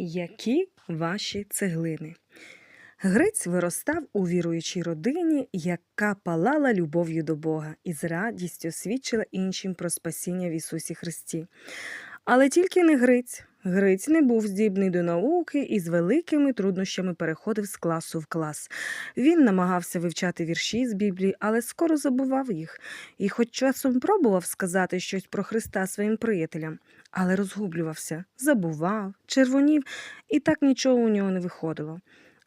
Які ваші цеглини? Гриць виростав у віруючій родині, яка палала любов'ю до Бога і з радістю свідчила іншим про спасіння в Ісусі Христі. Але тільки не Гриць. Гриць не був здібний до науки і з великими труднощами переходив з класу в клас. Він намагався вивчати вірші з Біблії, але скоро забував їх, і хоч часом пробував сказати щось про Христа своїм приятелям, але розгублювався, забував, червонів, і так нічого у нього не виходило.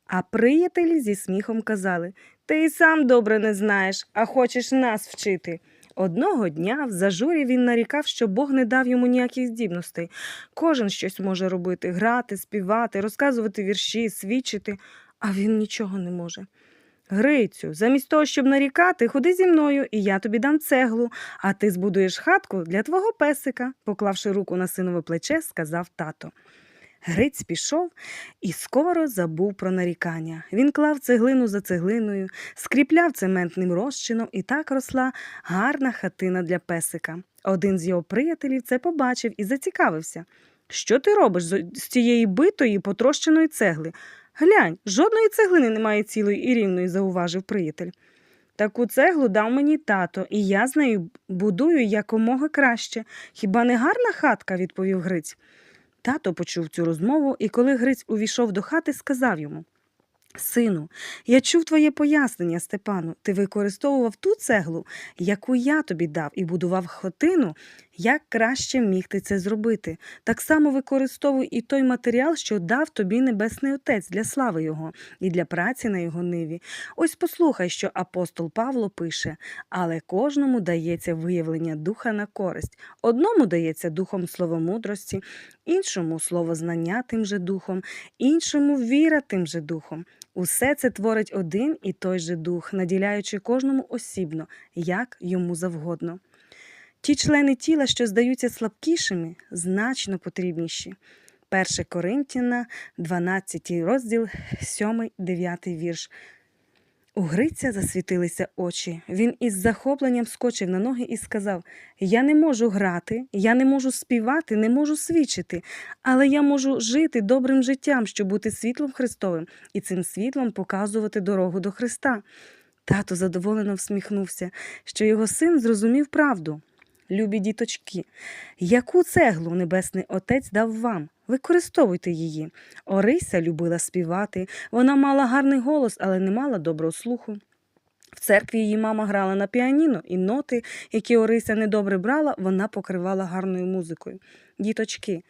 А приятелі зі сміхом казали Ти і сам добре не знаєш, а хочеш нас вчити. Одного дня в зажурі він нарікав, що Бог не дав йому ніяких здібностей. Кожен щось може робити грати, співати, розказувати вірші, свідчити, а він нічого не може. Грицю, замість того, щоб нарікати, ходи зі мною, і я тобі дам цеглу, а ти збудуєш хатку для твого песика, поклавши руку на синове плече, сказав тато. Гриць пішов і скоро забув про нарікання. Він клав цеглину за цеглиною, скріпляв цементним розчином, і так росла гарна хатина для песика. Один з його приятелів це побачив і зацікавився. Що ти робиш з цієї битої потрощеної цегли? Глянь, жодної цеглини немає цілої і рівної, зауважив приятель. Таку цеглу дав мені тато, і я з нею будую якомога краще. Хіба не гарна хатка? відповів Гриць. Тато почув цю розмову, і коли Гриць увійшов до хати, сказав йому Сину, я чув твоє пояснення, Степану. Ти використовував ту цеглу, яку я тобі дав, і будував хатину, як краще міг ти це зробити. Так само використовуй і той матеріал, що дав тобі Небесний Отець для слави Його і для праці на його ниві. Ось послухай, що апостол Павло пише, але кожному дається виявлення духа на користь. Одному дається духом словомудрості, іншому слово знання тим же духом, іншому віра тим же духом. Усе це творить один і той же дух, наділяючи кожному осібно, як йому завгодно. Ті члени тіла, що здаються слабкішими, значно потрібніші. 1 Коринтяна, 12 розділ, 7-9 вірш. У Гриця засвітилися очі. Він із захопленням скочив на ноги і сказав: Я не можу грати, я не можу співати, не можу свідчити, але я можу жити добрим життям, щоб бути світлом Христовим і цим світлом показувати дорогу до Христа. Тато задоволено всміхнувся, що його син зрозумів правду. Любі діточки, яку цеглу Небесний Отець дав вам? Використовуйте її. Орися любила співати, вона мала гарний голос, але не мала доброго слуху. В церкві її мама грала на піаніно, і ноти, які Орися недобре брала, вона покривала гарною музикою. Діточки,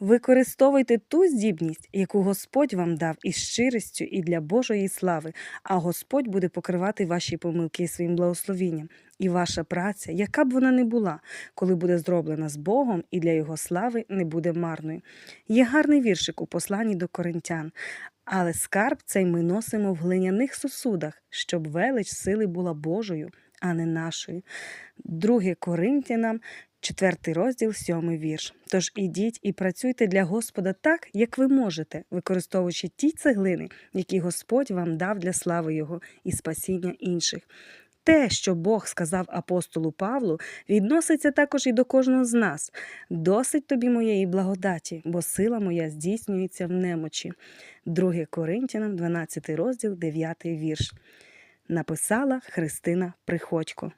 використовуйте ту здібність, яку Господь вам дав із щирістю і для Божої слави, а Господь буде покривати ваші помилки своїм благословінням. І ваша праця, яка б вона не була, коли буде зроблена з Богом і для Його слави не буде марною. Є гарний віршик у посланні до коринтян. Але скарб цей ми носимо в глиняних сосудах, щоб велич сили була Божою, а не нашою. Друге Коринтянам, 4 розділ, 7 вірш. Тож ідіть і працюйте для Господа так, як ви можете, використовуючи ті цеглини, які Господь вам дав для слави Його і спасіння інших. Те, що Бог сказав апостолу Павлу, відноситься також і до кожного з нас. Досить тобі моєї благодаті, бо сила моя здійснюється в немочі. 2 Коринтянам, 12 розділ, 9 вірш. Написала Христина Приходько.